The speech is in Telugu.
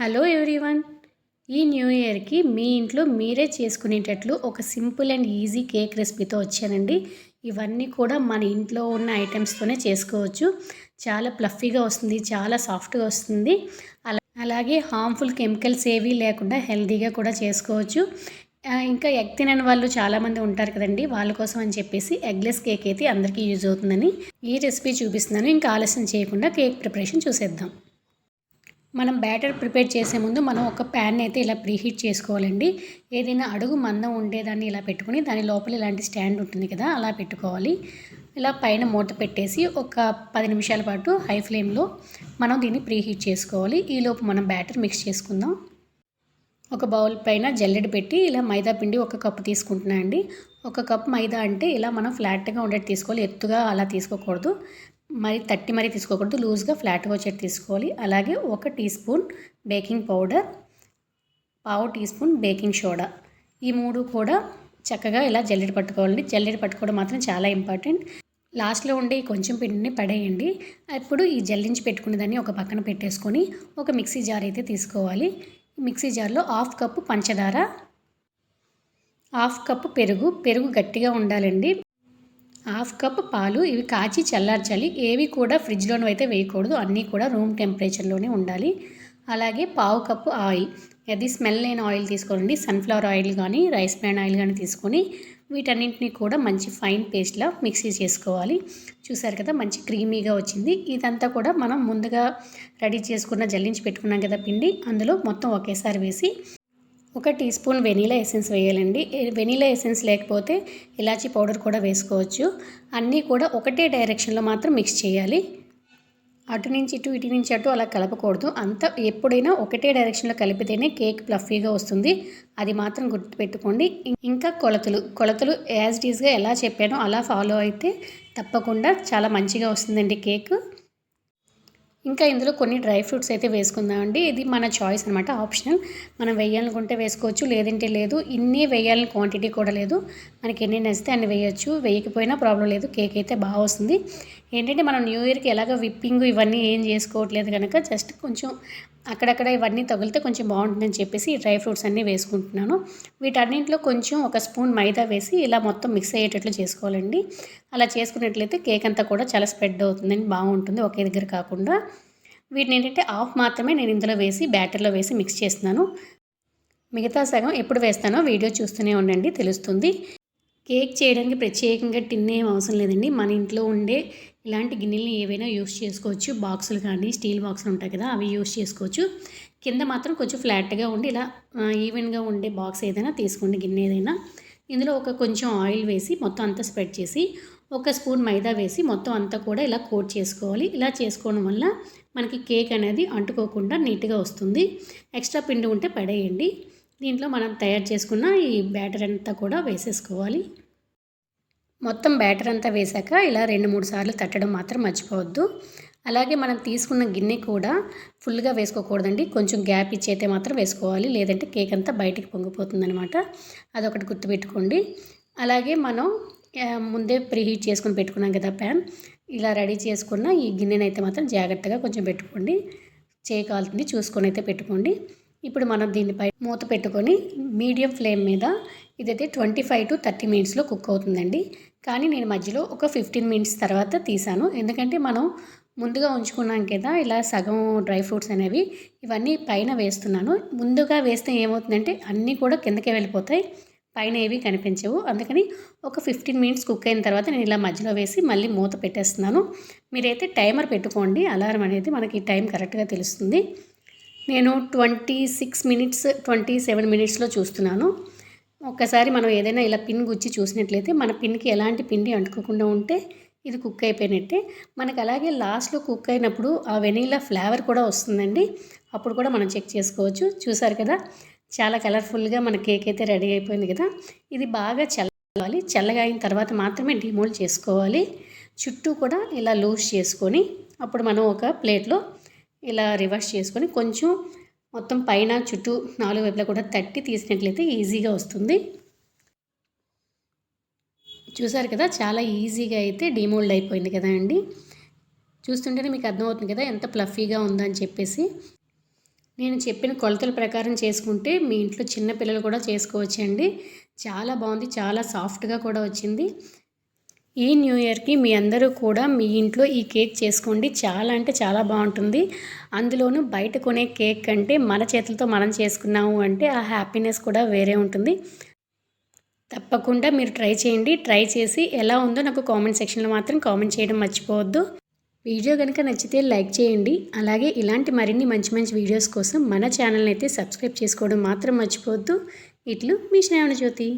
Hello everyone. ఈ న్యూ ఇయర్కి మీ ఇంట్లో మీరే చేసుకునేటట్లు ఒక సింపుల్ అండ్ ఈజీ కేక్ రెసిపీతో వచ్చానండి. ఇవన్నీ కూడా మన ఇంట్లో ఉన్న ఐటమ్స్తోనే చేసుకోవచ్చు. చాలా ప్లఫీగా వస్తుంది చాలా సాఫ్ట్గా వస్తుంది. అలా అలాగే హార్మ్ఫుల్ కెమికల్స్ ఏవి లేకుండా హెల్తీగా కూడా చేసుకోవచ్చు. ఇంకా ఎగ్ తినని వాళ్ళు చాలామంది ఉంటారు కదండి వాళ్ళ కోసం అని చెప్పేసి ఎగ్లెస్ కేక్ అయితే అందరికీ యూజ్ అవుతుందని ఈ రెసిపీ చూపిస్తున్నాను. ఇంకా ఆలస్యం చేయకుండా కేక్ ప్రిపరేషన్ చూసేద్దాం. మనం బ్యాటర్ ప్రిపేర్ చేసే ముందు మనం ఒక ప్యాన్ అయితే ఇలా ప్రీహీట్ చేసుకోవాలండి. ఏదైనా అడుగు మందం ఉండేదాన్ని ఇలా పెట్టుకుని దాని లోపల ఇలాంటి స్టాండ్ ఉంటుంది కదా అలా పెట్టుకోవాలి. ఇలా పైన మూత పెట్టేసి ఒక పది నిమిషాల పాటు హై ఫ్లేమ్లో మనం దీన్ని ప్రీహీట్ చేసుకోవాలి. ఈలోపు మనం బ్యాటర్ మిక్స్ చేసుకుందాం. ఒక బౌల్ పైన జల్లెడ పెట్టి ఇలా మైదా పిండి ఒక కప్పు తీసుకుంటున్నా అండి. ఒక కప్ మైదా అంటే ఇలా మనం ఫ్లాట్గా ఉండేది తీసుకోవాలి. ఎత్తుగా అలా తీసుకోకూడదు. మరి తట్టి మరీ తీసుకోకూడదు లూజ్గా ఫ్లాట్గా వచ్చేది తీసుకోవాలి. అలాగే ఒక టీ స్పూన్ బేకింగ్ పౌడర్ పావు టీ స్పూన్ బేకింగ్ సోడా. ఈ మూడు కూడా చక్కగా ఇలా జల్లెడ పట్టుకోవాలండి. జల్లెడ పట్టుకోవడం మాత్రం చాలా ఇంపార్టెంట్. లాస్ట్లో ఉండే కొంచెం పిండిని పడేయండి. అప్పుడు ఈ జల్లించి పెట్టుకునే దాన్ని ఒక పక్కన పెట్టేసుకొని ఒక మిక్సీ జార్ అయితే తీసుకోవాలి. మిక్సీ జార్లో హాఫ్ కప్పు పంచదార హాఫ్ కప్పు పెరుగు. పెరుగు గట్టిగా ఉండాలండి. హాఫ్ కప్ పాలు ఇవి కాచి చల్లార్చాలి. ఏవి కూడా ఫ్రిడ్జ్లోనూ అయితే వేయకూడదు. అన్నీ కూడా రూమ్ టెంపరేచర్లోనే ఉండాలి. అలాగే పావు కప్పు ఆయిల్. అది స్మెల్ లేని ఆయిల్ తీసుకోండి. సన్ఫ్లవర్ ఆయిల్ కానీ రైస్ బ్రాన్ ఆయిల్ కానీ తీసుకొని వీటన్నింటినీ కూడా మంచి ఫైన్ పేస్ట్లా మిక్సీ చేసుకోవాలి. చూసారు కదా మంచి క్రీమీగా వచ్చింది. ఇదంతా కూడా మనం ముందుగా రెడీ చేసుకున్న జల్లించి పెట్టుకున్నాం కదా పిండి. అందులో మొత్తం ఒకేసారి వేసి ఒక టీ స్పూన్ వెనీలా ఎసెన్స్ వేయాలండి. వెనీలా ఎసెన్స్ లేకపోతే ఇలాచీ పౌడర్ కూడా వేసుకోవచ్చు. అన్నీ కూడా ఒకటే డైరెక్షన్లో మాత్రం మిక్స్ చేయాలి. అటు నుంచి ఇటు ఇటు నుంచి అటు అలా కలపకూడదు. అంత ఎప్పుడైనా ఒకటే డైరెక్షన్లో కలిపితేనే కేక్ ప్లఫీగా వస్తుంది. అది మాత్రం గుర్తుపెట్టుకోండి. ఇంకా కొలతలు. కొలతలు యాజ్ డీజ్గా ఎలా చెప్పానో అలా ఫాలో అయితే తప్పకుండా చాలా మంచిగా వస్తుందండి కేక్. ఇంకా ఇందులో కొన్ని డ్రై ఫ్రూట్స్ అయితే వేసుకుందామండి ఇది మన చాయిస్ అనమాట ఆప్షనల్. మనం వేయాలనుకుంటే వేసుకోవచ్చు లేదంటే లేదు. ఇన్ని వేయాలని క్వాంటిటీ కూడా లేదు. మనకి ఎన్ని నచ్చితే అన్ని వేయచ్చు. వేయకపోయినా ప్రాబ్లం లేదు. కేక్ అయితే బాగా వస్తుంది. ఏంటంటే మనం న్యూ ఇయర్కి ఎలాగ విప్పింగ్ ఇవన్నీ ఏం చేసుకోవట్లేదు కనుక జస్ట్ కొంచెం అక్కడక్కడ ఇవన్నీ తగిలితే కొంచెం బాగుంటుందని చెప్పేసి డ్రై ఫ్రూట్స్ అన్నీ వేసుకుంటున్నాను. వీటన్నింటిలో కొంచెం ఒక స్పూన్ మైదా వేసి ఇలా మొత్తం మిక్స్ అయ్యేటట్లు చేసుకోవాలండి. అలా చేసుకున్నట్లయితే కేక్ అంతా కూడా చాలా స్ప్రెడ్ అవుతుందని బాగుంటుంది ఒకే దగ్గర కాకుండా. వీటిని ఏంటంటే ఆఫ్ మాత్రమే నేను ఇందులో వేసి బ్యాటర్లో వేసి మిక్స్ చేస్తున్నాను. మిగతా సగం ఎప్పుడు వేస్తానో వీడియో చూస్తూనే ఉండండి తెలుస్తుంది. కేక్ చేయడానికి ప్రత్యేకంగా టిన్ ఏం అవసరం లేదండి. మన ఇంట్లో ఉండే ఇలాంటి గిన్నెలు ఏవైనా యూస్ చేసుకోవచ్చు. బాక్సులు కానీ స్టీల్ బాక్సులు ఉంటాయి కదా అవి యూస్ చేసుకోవచ్చు. కింద మాత్రం కొంచెం ఫ్లాట్గా ఉండి ఇలా ఈవెన్గా ఉండే బాక్స్ ఏదైనా తీసుకోండి గిన్నె ఏదైనా. ఇందులో ఒక కొంచెం ఆయిల్ వేసి మొత్తం అంతా స్ప్రెడ్ చేసి ఒక స్పూన్ మైదా వేసి మొత్తం అంతా కూడా ఇలా కోట్ చేసుకోవాలి. ఇలా చేసుకోవడం వల్ల మనకి కేక్ అనేది అంటుకోకుండా నీట్గా వస్తుంది. ఎక్స్ట్రా పిండి ఉంటే పడేయండి. దీంట్లో మనం తయారు చేసుకున్న ఈ బ్యాటర్ అంతా కూడా వేసేసుకోవాలి. మొత్తం బ్యాటర్ అంతా వేశాక ఇలా రెండు మూడు సార్లు తట్టడం మాత్రం మర్చిపోవద్దు. అలాగే మనం తీసుకున్న గిన్నె కూడా ఫుల్గా వేసుకోకూడదండి. కొంచెం గ్యాప్ ఇచ్చి అయితే మాత్రం వేసుకోవాలి. లేదంటే కేక్ అంతా బయటికి పొంగిపోతుందనమాట అదొకటి గుర్తుపెట్టుకోండి. అలాగే మనం ముందే ప్రీహీట్ చేసుకొని పెట్టుకున్నాం కదా ప్యాన్. ఇలా రెడీ చేసుకున్న ఈ గిన్నెని అయితే మాత్రం జాగ్రత్తగా కొంచెం పెట్టుకోండి. చేయకాలుతుంది చూసుకొని అయితే పెట్టుకోండి. ఇప్పుడు మనం దీనిపై మూత పెట్టుకొని మీడియం ఫ్లేమ్ మీద ఇదైతే ట్వంటీ ఫైవ్ టు థర్టీ మినిట్స్లో కుక్ అవుతుందండి. కానీ నేను మధ్యలో ఒక ఫిఫ్టీన్ మినిట్స్ తర్వాత తీసాను ఎందుకంటే మనం ముందుగా ఉంచుకున్నాం కదా ఇలా సగం డ్రై ఫ్రూట్స్ అనేవి ఇవన్నీ పైన వేస్తున్నాను. ముందుగా వేస్తే ఏమవుతుందంటే అన్నీ కూడా కిందకే వెళ్ళిపోతాయి. పైన ఏవి కనిపించవు. అందుకని ఒక ఫిఫ్టీన్ మినిట్స్ కుక్ అయిన తర్వాత నేను ఇలా మధ్యలో వేసి మళ్ళీ మూత పెట్టేస్తున్నాను. మీరైతే టైమర్ పెట్టుకోండి. అలారం అనేది మనకి టైం కరెక్ట్గా తెలుస్తుంది. నేను twenty six minutes twenty seven మినిట్స్లో చూస్తున్నాను. ఒక్కసారి మనం ఏదైనా ఇలా పిన్ గుచ్చి చూసినట్లయితే మన పిన్కి ఎలాంటి పిండి అంటుకోకుండా ఉంటే ఇది కుక్ అయిపోయినట్టే. మనకు అలాగే లాస్ట్లో కుక్ అయినప్పుడు ఆ వెనీలా ఫ్లేవర్ కూడా వస్తుందండి. అప్పుడు కూడా మనం చెక్ చేసుకోవచ్చు. చూసారు కదా? చాలా కలర్ఫుల్గా మన కేక్ అయితే రెడీ అయిపోయింది కదా? ఇది బాగా చల్లవాలి చల్లగా అయిన తర్వాత మాత్రమే డిమోల్డ్ చేసుకోవాలి. చుట్టూ కూడా ఇలా లూజ్ చేసుకొని అప్పుడు మనం ఒక ప్లేట్లో ఇలా రివర్స్ చేసుకొని కొంచెం మొత్తం పైన చుట్టూ నాలుగు వైపులా కూడా తట్టి తీసినట్లయితే ఈజీగా వస్తుంది. చూసారు కదా చాలా ఈజీగా అయితే డిమోల్డ్ అయిపోయింది కదా అండి. చూస్తుంటేనే మీకు అర్థమవుతుంది కదా ఎంత ప్లఫీగా ఉందని చెప్పేసి. నేను చెప్పిన కొలతల ప్రకారం చేసుకుంటే మీ ఇంట్లో చిన్న పిల్లలు కూడా చేసుకోవచ్చండి. చాలా బాగుంది చాలా సాఫ్ట్గా కూడా వచ్చింది. ఈ న్యూ ఇయర్కి మీ అందరూ కూడా మీ ఇంట్లో ఈ కేక్ చేసుకోండి. చాలా అంటే చాలా బాగుంటుంది. అందులోనూ బయట కొనే కేక్ కంటే మన చేతులతో మనం చేసుకున్నాము అంటే ఆ హ్యాపీనెస్ కూడా వేరే ఉంటుంది. తప్పకుండా మీరు ట్రై చేయండి. ట్రై చేసి ఎలా ఉందో నాకు కామెంట్ సెక్షన్లో మాత్రం కామెంట్ చేయడం మర్చిపోవద్దు. వీడియో కనుక నచ్చితే లైక్ చేయండి. అలాగే ఇలాంటి మరిన్ని మంచి మంచి వీడియోస్ కోసం మన ఛానల్ని అయితే సబ్స్క్రైబ్ చేసుకోవడం మాత్రం మర్చిపోవద్దు. ఇట్లు మీ శ్రావణ జ్యోతి